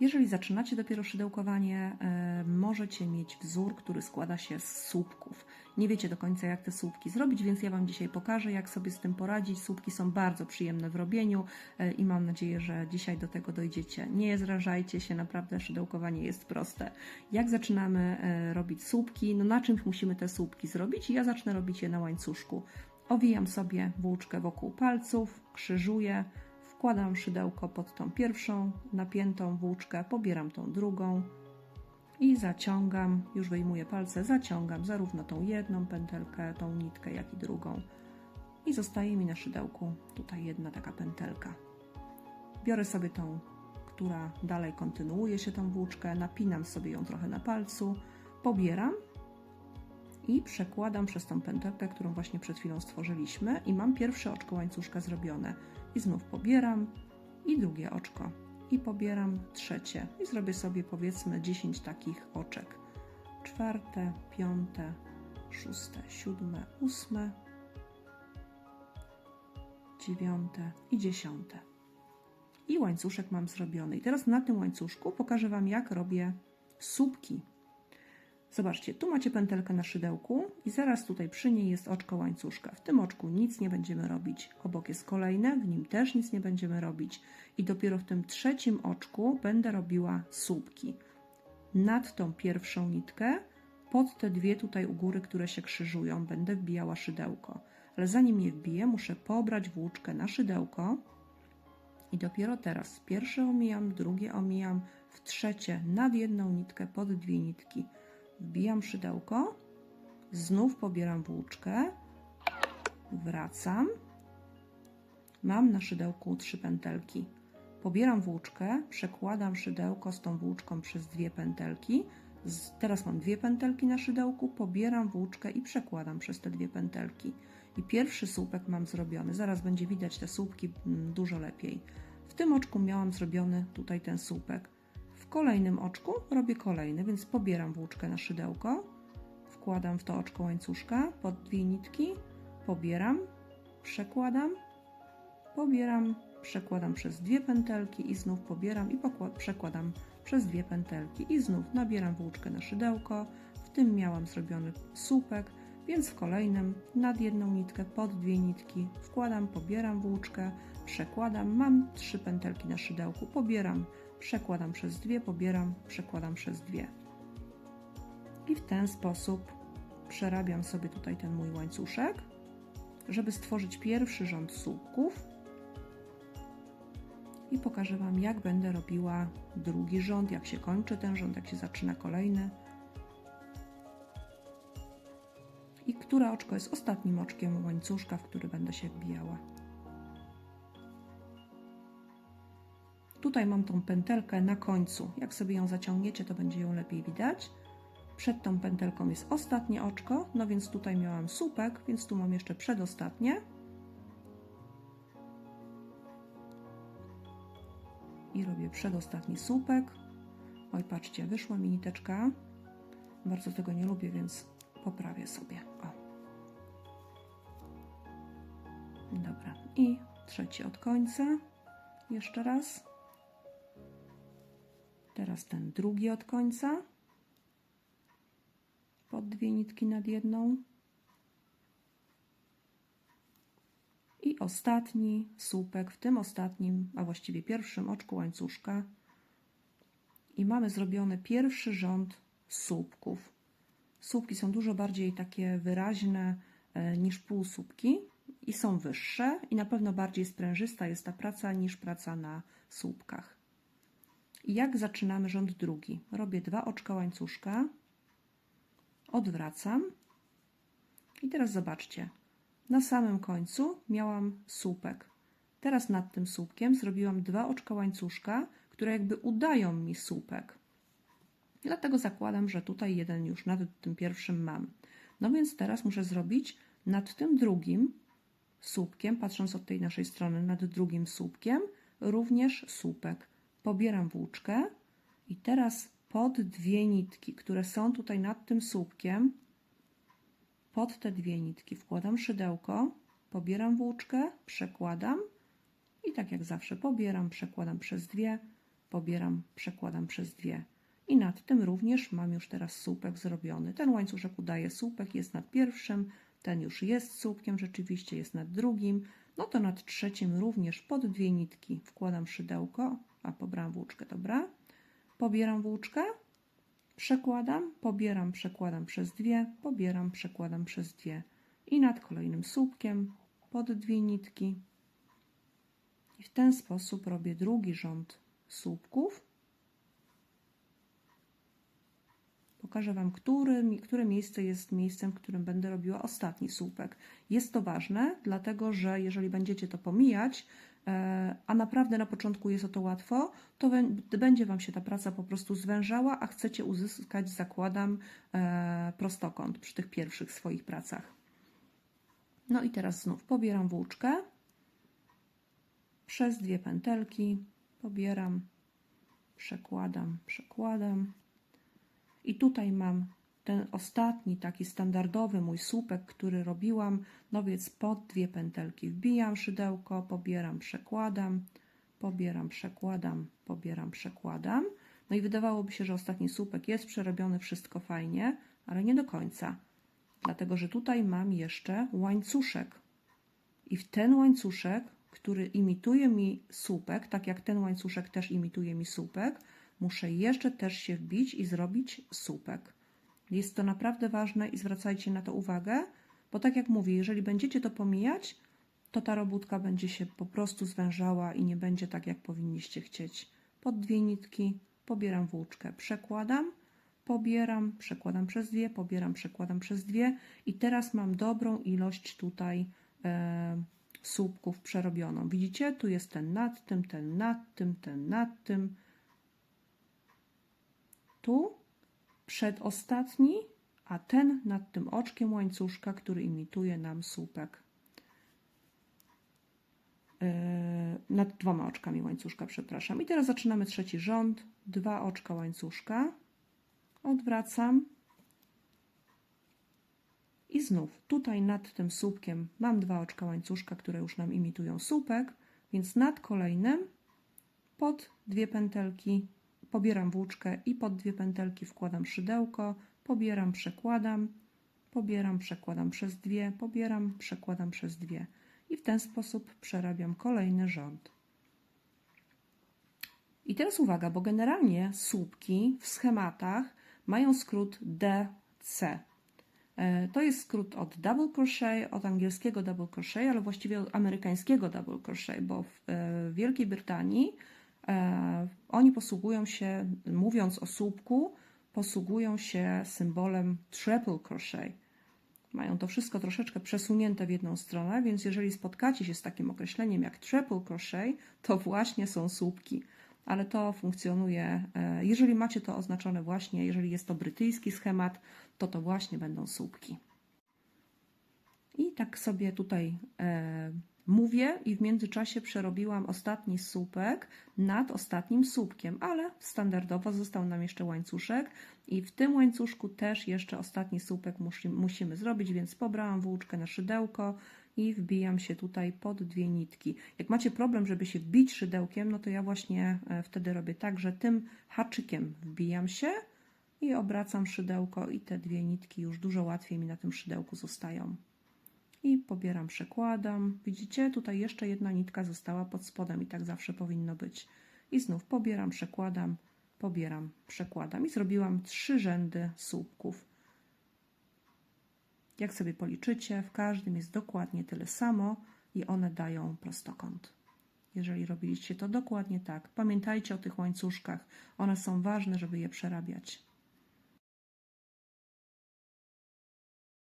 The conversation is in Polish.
Jeżeli zaczynacie dopiero szydełkowanie, e, możecie mieć wzór, który składa się z słupków. Nie wiecie do końca, jak te słupki zrobić, więc ja Wam dzisiaj pokażę, jak sobie z tym poradzić. Słupki są bardzo przyjemne w robieniu e, i mam nadzieję, że dzisiaj do tego dojdziecie. Nie zrażajcie się, naprawdę szydełkowanie jest proste. Jak zaczynamy e, robić słupki? No na czymś musimy te słupki zrobić ja zacznę robić je na łańcuszku. Owijam sobie włóczkę wokół palców, krzyżuję, wkładam szydełko pod tą pierwszą napiętą włóczkę, pobieram tą drugą i zaciągam, już wyjmuję palce, zaciągam zarówno tą jedną pętelkę, tą nitkę, jak i drugą. I zostaje mi na szydełku tutaj jedna taka pętelka. Biorę sobie tą, która dalej kontynuuje się tą włóczkę, napinam sobie ją trochę na palcu, pobieram i przekładam przez tą pętelkę, którą właśnie przed chwilą stworzyliśmy i mam pierwsze oczko łańcuszka zrobione. I znów pobieram i drugie oczko. I pobieram trzecie. I zrobię sobie powiedzmy 10 takich oczek. Czwarte, piąte, szóste, siódme, ósme, dziewiąte i dziesiąte. I łańcuszek mam zrobiony. I teraz na tym łańcuszku pokażę Wam, jak robię słupki Zobaczcie, tu macie pętelkę na szydełku i zaraz tutaj przy niej jest oczko łańcuszka. W tym oczku nic nie będziemy robić. Obok jest kolejne, w nim też nic nie będziemy robić. I dopiero w tym trzecim oczku będę robiła słupki. Nad tą pierwszą nitkę, pod te dwie tutaj u góry, które się krzyżują, będę wbijała szydełko. Ale zanim je wbiję, muszę pobrać włóczkę na szydełko i dopiero teraz pierwsze omijam, drugie omijam, w trzecie nad jedną nitkę, pod dwie nitki wbijam szydełko, znów pobieram włóczkę, wracam, mam na szydełku trzy pętelki. Pobieram włóczkę, przekładam szydełko z tą włóczką przez dwie pętelki. Teraz mam dwie pętelki na szydełku, pobieram włóczkę i przekładam przez te dwie pętelki. I pierwszy słupek mam zrobiony. Zaraz będzie widać te słupki mm, dużo lepiej. W tym oczku miałam zrobiony tutaj ten słupek kolejnym oczku robię kolejny, więc pobieram włóczkę na szydełko, wkładam w to oczko łańcuszka pod dwie nitki, pobieram, przekładam, pobieram, przekładam przez dwie pętelki i znów pobieram i przekładam przez dwie pętelki i znów nabieram włóczkę na szydełko. W tym miałam zrobiony słupek, więc w kolejnym nad jedną nitkę pod dwie nitki wkładam, pobieram włóczkę, przekładam, mam trzy pętelki na szydełku, pobieram, przekładam przez dwie, pobieram, przekładam przez dwie. I w ten sposób przerabiam sobie tutaj ten mój łańcuszek, żeby stworzyć pierwszy rząd słupków. I pokażę Wam, jak będę robiła drugi rząd, jak się kończy ten rząd, jak się zaczyna kolejny. I które oczko jest ostatnim oczkiem łańcuszka, w który będę się wbijała. Tutaj mam tą pętelkę na końcu. Jak sobie ją zaciągniecie, to będzie ją lepiej widać. Przed tą pętelką jest ostatnie oczko, no więc tutaj miałam słupek, więc tu mam jeszcze przedostatnie. I robię przedostatni słupek. Oj, patrzcie, wyszła mi niteczka. Bardzo tego nie lubię, więc poprawię sobie. O. Dobra, i trzeci od końca. Jeszcze raz. Teraz ten drugi od końca. Pod dwie nitki nad jedną. I ostatni słupek w tym ostatnim, a właściwie pierwszym oczku łańcuszka. I mamy zrobiony pierwszy rząd słupków. Słupki są dużo bardziej takie wyraźne e, niż półsłupki i są wyższe i na pewno bardziej sprężysta jest ta praca niż praca na słupkach. I jak zaczynamy rząd drugi? Robię dwa oczka łańcuszka, odwracam i teraz zobaczcie, na samym końcu miałam słupek. Teraz nad tym słupkiem zrobiłam dwa oczka łańcuszka, które jakby udają mi słupek. Dlatego zakładam, że tutaj jeden już nad tym pierwszym mam. No więc teraz muszę zrobić nad tym drugim słupkiem, patrząc od tej naszej strony, nad drugim słupkiem, również słupek pobieram włóczkę i teraz pod dwie nitki, które są tutaj nad tym słupkiem, pod te dwie nitki wkładam szydełko, pobieram włóczkę, przekładam i tak jak zawsze pobieram, przekładam przez dwie, pobieram, przekładam przez dwie. I nad tym również mam już teraz słupek zrobiony. Ten łańcuszek udaje słupek, jest nad pierwszym, ten już jest słupkiem, rzeczywiście jest nad drugim. No to nad trzecim również pod dwie nitki wkładam szydełko, a pobrałam włóczkę, dobra? Pobieram włóczkę, przekładam, pobieram, przekładam przez dwie, pobieram, przekładam przez dwie. I nad kolejnym słupkiem pod dwie nitki. I w ten sposób robię drugi rząd słupków. Pokażę Wam, który, które miejsce jest miejscem, w którym będę robiła ostatni słupek. Jest to ważne, dlatego że jeżeli będziecie to pomijać, a naprawdę na początku jest o to łatwo, to będzie Wam się ta praca po prostu zwężała, a chcecie uzyskać, zakładam, e, prostokąt przy tych pierwszych swoich pracach. No i teraz znów pobieram włóczkę przez dwie pętelki, pobieram, przekładam, przekładam. I tutaj mam ten ostatni, taki standardowy mój słupek, który robiłam, no więc pod dwie pętelki wbijam szydełko, pobieram, przekładam, pobieram, przekładam, pobieram, przekładam. No i wydawałoby się, że ostatni słupek jest przerobiony, wszystko fajnie, ale nie do końca. Dlatego, że tutaj mam jeszcze łańcuszek. I w ten łańcuszek, który imituje mi słupek, tak jak ten łańcuszek też imituje mi słupek, muszę jeszcze też się wbić i zrobić słupek. Jest to naprawdę ważne i zwracajcie na to uwagę, bo tak jak mówię, jeżeli będziecie to pomijać, to ta robótka będzie się po prostu zwężała i nie będzie tak, jak powinniście chcieć. Pod dwie nitki pobieram włóczkę, przekładam, pobieram, przekładam przez dwie, pobieram, przekładam przez dwie i teraz mam dobrą ilość tutaj e, słupków przerobioną. Widzicie? Tu jest ten nad tym, ten nad tym, ten nad tym, tu przedostatni, a ten nad tym oczkiem łańcuszka, który imituje nam słupek. Yy, nad dwoma oczkami łańcuszka, przepraszam. I teraz zaczynamy trzeci rząd. Dwa oczka łańcuszka. Odwracam. I znów tutaj nad tym słupkiem mam dwa oczka łańcuszka, które już nam imitują słupek, więc nad kolejnym pod dwie pętelki pobieram włóczkę i pod dwie pętelki wkładam szydełko, pobieram, przekładam, pobieram, przekładam przez dwie, pobieram, przekładam przez dwie. I w ten sposób przerabiam kolejny rząd. I teraz uwaga, bo generalnie słupki w schematach mają skrót DC. E, to jest skrót od double crochet, od angielskiego double crochet, ale właściwie od amerykańskiego double crochet, bo w e, Wielkiej Brytanii oni posługują się, mówiąc o słupku, posługują się symbolem triple crochet. Mają to wszystko troszeczkę przesunięte w jedną stronę, więc jeżeli spotkacie się z takim określeniem jak triple crochet, to właśnie są słupki. Ale to funkcjonuje, e, jeżeli macie to oznaczone właśnie, jeżeli jest to brytyjski schemat, to to właśnie będą słupki. I tak sobie tutaj e, Mówię i w międzyczasie przerobiłam ostatni słupek nad ostatnim słupkiem, ale standardowo został nam jeszcze łańcuszek i w tym łańcuszku też jeszcze ostatni słupek musi, musimy zrobić, więc pobrałam włóczkę na szydełko i wbijam się tutaj pod dwie nitki. Jak macie problem, żeby się wbić szydełkiem, no to ja właśnie e, wtedy robię tak, że tym haczykiem wbijam się i obracam szydełko i te dwie nitki już dużo łatwiej mi na tym szydełku zostają i pobieram, przekładam. Widzicie, tutaj jeszcze jedna nitka została pod spodem i tak zawsze powinno być. I znów pobieram, przekładam, pobieram, przekładam i zrobiłam trzy rzędy słupków. Jak sobie policzycie, w każdym jest dokładnie tyle samo i one dają prostokąt. Jeżeli robiliście to dokładnie tak, pamiętajcie o tych łańcuszkach. One są ważne, żeby je przerabiać.